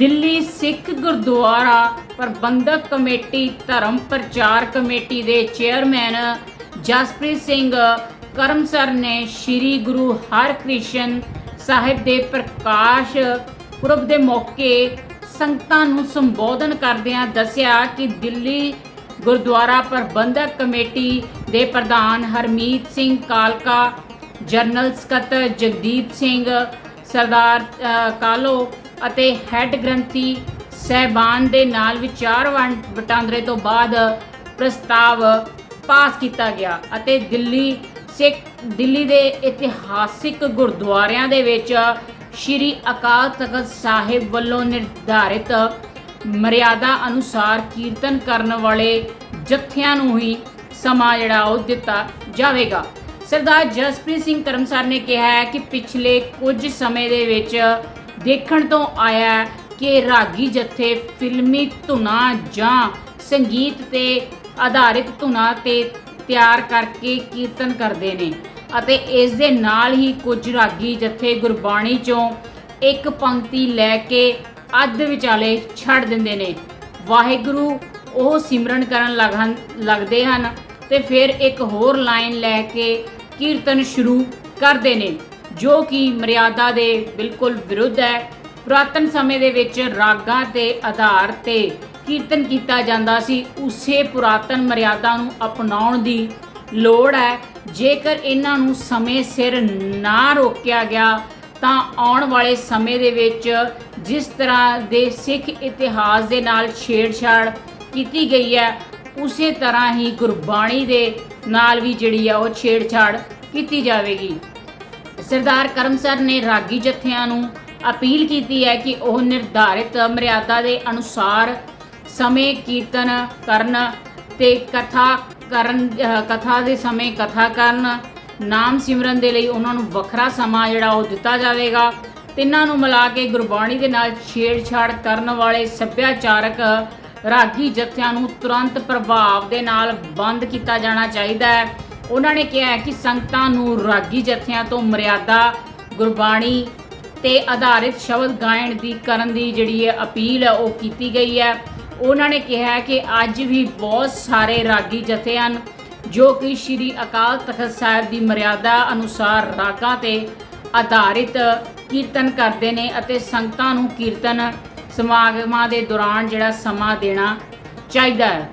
Delhi Sikh Gurdwara Prabandhak committee ਧਰਮ ਪ੍ਰਚਾਰ committee ਦੇ ਚੇਅਰਮੈਨ ਜਸਪ੍ਰੀਤ ਸਿੰਘ ਕਰਮਸਰ ਨੇ ਸ੍ਰੀ ਗੁਰੂ ਹਰਕ੍ਰਿਸ਼ਨ ਸਾਹਿਬ ਦੇ ਪ੍ਰਕਾਸ਼ ਪੁਰਬ ਦੇ ਮੌਕੇ ਸੰਗਤਾਂ ਨੂੰ ਸੰਬੋਧਨ ਕਰਦਿਆਂ ਦੱਸਿਆ ਕਿ ਦਿੱਲੀ ਗੁਰਦੁਆਰਾ ਪ੍ਰਬੰਧਕ ਕਮੇਟੀ ਦੇ ਪ੍ਰਧਾਨ ਹਰਮੀਤ ਸਿੰਘ ਕਾਲਕਾ ਜਨਰਲ ਸਕੱਤਰ ਜਗਦੀਪ ਸਿੰਘ ਸਰਦਾਰ ਅ, ਕਾਲੋ ਅਤੇ ਹੈੱਡ ਗ੍ਰੰਥੀ ਸਹਿਬਾਨ ਦੇ ਨਾਲ ਵਿਚਾਰ ਵੰਡ- ਵਟਾਂਦਰੇ ਤੋਂ ਬਾਅਦ ਪ੍ਰਸਤਾਵ ਪਾਸ ਕੀਤਾ ਗਿਆ ਅਤੇ ਦਿੱਲੀ ਸਿੱਖ, ਦਿੱਲੀ ਦੇ ਇਤਿਹਾਸਿਕ ਗੁਰਦੁਆਰਿਆਂ ਦੇ ਵਿੱਚ ਸ਼੍ਰੀ ਅਕਾਲ ਤਖਤ ਸਾਹਿਬ ਵੱਲੋਂ ਨਿਰਧਾਰਿਤ ਮਰਿਆਦਾ ਅਨੁਸਾਰ ਕੀਰਤਨ ਕਰਨ ਵਾਲੇ ਜਥਿਆਂ ਨੂੰ ਹੀ ਸਮਾਂ ਜਿਹੜਾ ਉਹ ਦਿੱਤਾ ਜਾਵੇਗਾ। ਸਰਦਾਰ ਜਸਪ੍ਰੀਤ ਸਿੰਘ ਕਰਮਸਰ ਨੇ ਕਿਹਾ ਹੈ ਕਿ ਪਿਛਲੇ ਕੁਝ ਸਮੇਂ ਦੇ ਵਿੱਚ ਦੇਖਣ ਤੋਂ ਆਇਆ ਕਿ ਰਾਗੀ ਜਥੇ ਫਿਲਮੀ ਧੁਨਾਂ ਜਾਂ ਸੰਗੀਤ ਤੇ ਆਧਾਰਿਤ ਧੁਨਾਂ ਤੇ ਤਿਆਰ ਕਰਕੇ ਕੀਰਤਨ ਕਰਦੇ ਨੇ। ਅਤੇ ਇਸ ਦੇ ਨਾਲ ਹੀ ਕੁਝ ਰਾਗੀ ਜਥੇ ਗੁਰਬਾਣੀ ਚੋਂ ਇੱਕ ਪੰਕਤੀ ਲੈ ਕੇ ਅੱਧ ਵਿਚਾਲੇ ਛੱਡ ਦਿੰਦੇ ਨੇ। ਵਾਹਿਗੁਰੂ ਉਹ ਸਿਮਰਨ ਕਰਨ ਲੱਗਣ ਲੱਗਦੇ ਹਨ ਤੇ ਫਿਰ ਇੱਕ ਹੋਰ ਲਾਈਨ ਲੈ ਕੇ ਕੀਰਤਨ ਸ਼ੁਰੂ ਕਰਦੇ ਨੇ। ਜੋ ਕਿ ਮਰਿਆਦਾ ਦੇ ਬਿਲਕੁਲ ਵਿਰੁੱਧ ਹੈ। ਪੁਰਾਤਨ ਸਮੇਂ ਦੇ ਵਿੱਚ ਰਾਗਾਂ ਤੇ ਆਧਾਰ ਤੇ ਕੀਰਤਨ ਕੀਤਾ ਜਾਂਦਾ ਸੀ। ਉਸੇ ਪੁਰਾਤਨ ਮਰਿਆਦਾ ਨੂੰ ਅਪਣਾਉਣ ਦੀ ਲੋੜ ਹੈ। ਜੇਕਰ ਇਹਨਾਂ ਨੂੰ ਸਮੇਂ ਸਿਰ ਨਾ ਰੋਕਿਆ ਗਿਆ, ਤਾਂ ਆਉਣ ਵਾਲੇ ਸਮੇਂ ਦੇ ਵਿੱਚ ਜਿਸ ਤਰ੍ਹਾਂ ਦੇ ਸਿੱਖ ਇਤਿਹਾਸ ਦੇ ਨਾਲ ਛੇੜਛਾੜ ਕੀਤੀ ਗਈ ਹੈ, ਉਸੇ ਤਰ੍ਹਾਂ ਹੀ ਗੁਰਬਾਣੀ ਦੇ ਨਾਲ ਵੀ ਜਿਹੜੀ ਆ ਉਹ ਛੇੜਛਾੜ ਕੀਤੀ ਜਾਵੇਗੀ। ਸਰਦਾਰ ਕਰਮ ਸਰ ਨੇ ਰਾਗੀ ਜਥਿਆਂ ਨੂੰ ਅਪੀਲ ਕੀਤੀ ਹੈ ਕਿ ਉਹ ਨਿਰਧਾਰਿਤ ਮਰਿਆਦਾ ਦੇ ਅਨੁਸਾਰ ਸਮੇਂ, ਕੀਰਤਨ ਕਰਨ ਤੇ ਕਥਾ ਕਰਨ ਕਥਾ ਦੇ ਸਮੇਂ ਕਥਾ ਕਰਨ, ਨਾਮ ਸਿਮਰਨ ਦੇ ਲਈ ਉਹਨਾਂ ਨੂੰ ਵੱਖਰਾ ਸਮਾਂ ਜਿਹੜਾ ਉਹ ਦਿੱਤਾ ਜਾਵੇਗਾ। ਤਿੰਨਾਂ ਨੂੰ ਮਿਲਾ ਕੇ ਗੁਰਬਾਣੀ ਦੇ ਨਾਲ ਛੇੜਛਾੜ ਕਰਨ ਵਾਲੇ ਸੱਭਿਆਚਾਰਕ ਰਾਗੀ ਜਥਿਆਂ ਨੂੰ ਤੁਰੰਤ ਪ੍ਰਭਾਵ ਦੇ ਨਾਲ ਬੰਦ ਕੀਤਾ ਜਾਣਾ ਚਾਹੀਦਾ ਹੈ। ਉਹਨਾਂ ਨੇ ਕਿਹਾ ਹੈ ਕਿ ਸੰਗਤਾਂ ਨੂੰ ਰਾਗੀ ਜਥਿਆਂ ਤੋਂ ਮਰਿਆਦਾ, ਗੁਰਬਾਣੀ ਤੇ ਆਧਾਰਿਤ ਸ਼ਬਦ ਗਾਇਣ ਦੀ ਕਰਨ ਦੀ ਜਿਹੜੀ ਹੈ ਅਪੀਲ ਹੈ, ਉਹ ਕੀਤੀ ਗਈ ਹੈ। ਉਹਨਾਂ ਨੇ ਕਿਹਾ ਹੈ ਕਿ ਅੱਜ ਵੀ ਬਹੁਤ ਸਾਰੇ ਰਾਗੀ ਜਥੇ ਹਨ, ਜੋ ਕਿ ਸ੍ਰੀ ਅਕਾਲ ਤਖਤ ਸਾਹਿਬ ਦੀ ਮਰਿਆਦਾ ਅਨੁਸਾਰ ਰਾਗਾਂ ਤੇ ਆਧਾਰਿਤ ਕੀਰਤਨ ਕਰਦੇ ਨੇ ਅਤੇ ਸੰਗਤਾਂ ਨੂੰ ਕੀਰਤਨ ਸਮਾਗਮਾਂ ਦੇ ਦੌਰਾਨ ਜਿਹੜਾ ਸਮਾਂ ਦੇਣਾ ਚਾਹੀਦਾ ਹੈ।